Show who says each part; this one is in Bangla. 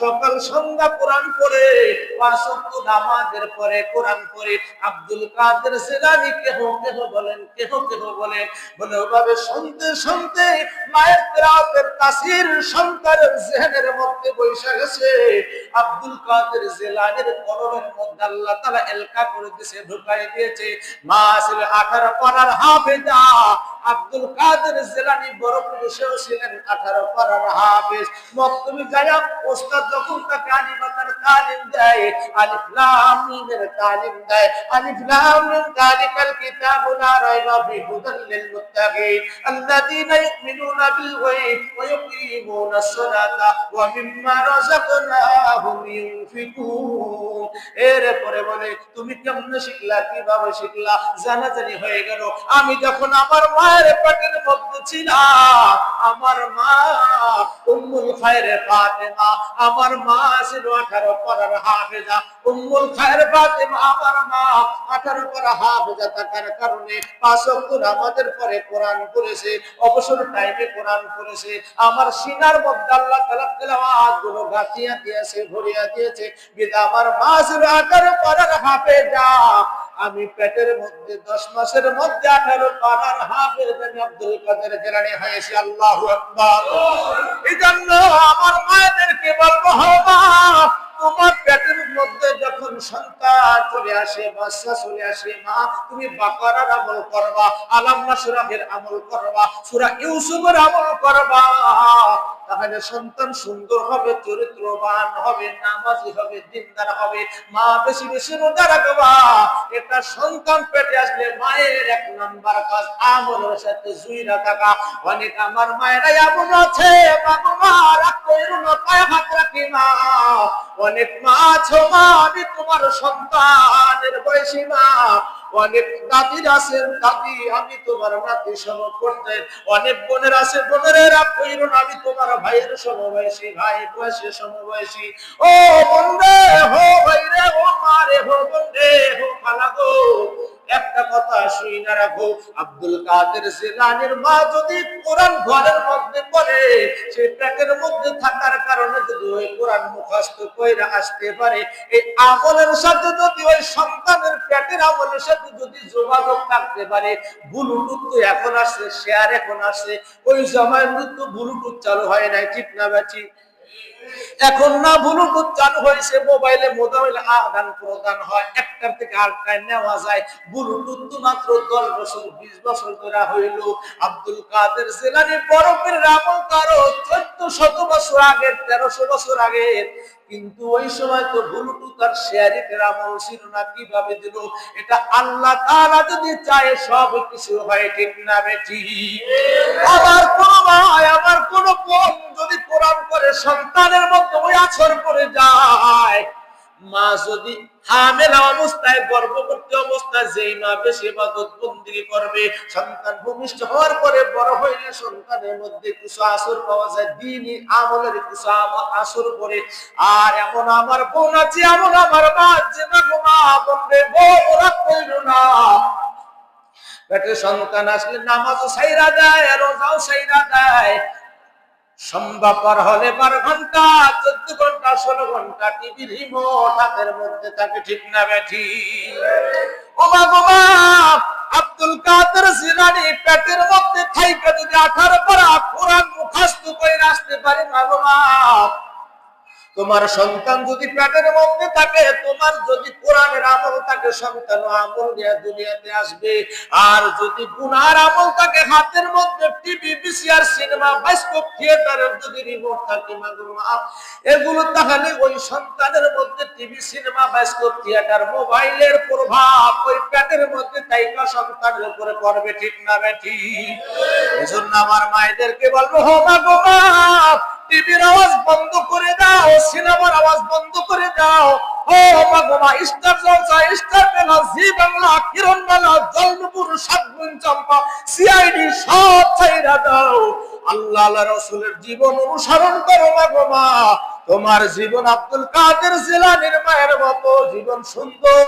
Speaker 1: সকাল সন্ধ্যা কোরআন পড়ে পাঁচ ওয়াক্ত নামাজের পরে কোরআন পড়ে, আব্দুল কাদের জিলানী কেহ কেহ বলেন, কেহ কেহ বলেন, বলে ওভাবে শুনতে শুনতে মায়ের তেরাওয়াতের তাসির সন্তানের জেহেনের মধ্যে বৈশা গেছে। আব্দুল কাদের জিলানীর কলমের মধ্যে আল্লাহ তাআলা এলকা করে দিয়েছে ঢুকাই দিয়েছে। মা ছিল 18 পারার হাফেজা আব্দুল কাদের জিলানী বড় পুরুষেও ছিলেন 18 পারার হাফেজ। মক্তবি যায়া ওস্তাদ যখন তাকে আলিফাতার তালিম দেয়। আলিফ লাম মিমের তালিম দেয়। আলিফ লাম মিম যালিকাল কিতাবু বিল তুমি কেমনে শিখলা? কীভাবে শিখলা? জানাজানি হয়ে গেল। আমি যখন আমার মায়ের পেটের মধ্যে ছিলাম আমার মা উম্মুল খায়রে ফাতেমা, আমার মা ছিল 18 পড়ার হাফেজা। উম্মুল খায়র ফাতেমা, আমার মা 18 পড়া হাফেজা থাকার কারণে পাঁচ নামাজের পরে কোরআন পড়েছে, অবসর টাইমে কোরআন করেছে আমার সিনার মধ্যে আল্লাহ তাআলা তেলাওয়াতগুলো গাতিয়া দিয়েছে, ভরিয়া দিয়েছে। বিদা আমার মা ছিল 18 পড়ার হাফেজা। আমি পেটের মধ্যে, দশ মাসের মধ্যে আঠারো পাড়ার হাফের আব্দুল কাদের জেলানি হয়েছে, আল্লাহ আমার মায়েদেরকে সন্তান চলে আসে বাচ্চা চলে আসে, মা, তুমি বাকারার আমল করবা, আলাম নাসরাহের আমল করবা, সূরা ইউসুফের আমল করবা। তাহলে সন্তান সুন্দর হবে, চরিত্রবান হবে, নামাজি হবে, দিনদার হবে, মা বেশি বেশি রোজা রাখবা। একটা সন্তান পেটে আসলে মায়ের এক নাম্বার কাজ, আমলের সাথে জুইরা থাকা। অনেক আমার মায়েরা এমন আছে, বাবা মা কইরো না, পায়ে হাত রাখি মা অনেক মা ছো মা আমি তোমার সন্তানের বয়সী মা। অনেক দাদির আছেন দাদি, আমি তোমার নাতি সম করতে অনেক বোনের আছে, বোনের কইরো, আমি তোমার ভাইয়ের সমবয়সী, ভাই বয়সে সমবয়সী। ও বোন রে হো ভাই রে ও মা রে হো বোন রে হো খালা গো। একটা কথা শুই না রাখো, আব্দুল কাদের জিলানির মা যদি কোরআন ঘরের মধ্যে পড়ে সেই পেটের মধ্যে থাকার কারণে যদি ওই কোরআন মুখস্থ কইরা আসতে পারে, এই আমলের সাথে যদি ওই সন্তানের পেটের আমলের সাথে যদি যোগাযোগ থাকতে পারে, ব্লুটুথ তো এখন আসে, শেয়ার এখন আসে, ওই সময় তো ব্লুটুথ চালু হয় নাই, ঠিক না বাচি এখন না ব্লুটুথ চালু হয়েছে মোবাইলে মোবাইলে আদান প্রদান হয়। একটার থেকে আরেকটায় নেওয়া যায়। ব্লুটুথ তো মাত্র দশ বছর, বিশ বছর ধরে হইল। আব্দুল কাদের জেলানি বরফের রামল কারও চোদ্দ শত বছর আগের তেরোশো বছর আগের কিন্তু ওই সময় তো ব্লুটুথ আর শেয়ারিং আমল ছিল না, কীভাবে দিল? এটা আল্লাহ তাআলা যদি চায়, সব কিছু হয় ঠিক না বেটি আমার কোন ভাই আমার কোন বোন যদি কোরআন করে, সন্তানের মধ্যে ওই আছর করে যায়, মা যদি হামেলা অবস্থায়, গর্ভবতী অবস্থায় যেই মা বেশি ইবাদত বন্দি করবে, সন্তান ভূমিষ্ঠ হওয়ার পরে বড় হইলে সন্তানের মধ্যে কিছু আসর পাওয়া যায়, দিনই আমলের কিছু আসর পরে আর এমন আমার বোন আছে, এমন আমার মা আছে না গো মা রে, বউ কইল না। পেটে সন্তান আসলে নামাজও সাইরা দেয়, রোজাও সাইরা দেয়। সম্ভবপর হলে বারো ঘণ্টা, চোদ্দ ঘণ্টা, ষোলো ঘণ্টা টিভির রিমোট হাতের মধ্যে থাকে, ঠিক না ব্যাঠি ওমা গোমা আব্দুল কাদের জিলানি পেটের মধ্যে থাইকা যদি আঠারো তোমার সন্তান যদি পেটের মধ্যে থাকে, তোমার যদি কোরআনের আমল থাকে, সন্তান আমল নিয়ে দুনিয়াতে আসবে। আর যদি গুনার আমল থাকে, হাতের মধ্যে টিভি বিসিআর সিনেমা বায়োস্কোপ থিয়েটারের যদি রিমোট থাকে এগুলো তাহলে ওই সন্তানের মধ্যে টিভি সিনেমা বায়োস্কোপ থিয়েটার মোবাইলের প্রভাব ওই পেটের মধ্যে তাইকা সন্তানের উপরে পড়বে, ঠিক না বেঠি এজন্য আমার মায়েদেরকে বলব হো মা গো মা টিভির আওয়াজ বন্ধ করে দাও, সিনেমার আওয়াজ বন্ধ করে দাও। ও ভগবা স্টার জলসা, স্টার বেলা, জি বাংলা, কিরণ বেলা জলমপুর সাতগুণ চম্পা, সিআইডি সব ছাইরা দাও। আল্লাহ রসুলের জীবন অনুসরণ করো ভগবা তোমার জীবন আব্দুল কাদের জিলানির মায়ের মতো, জীবন সুন্দর।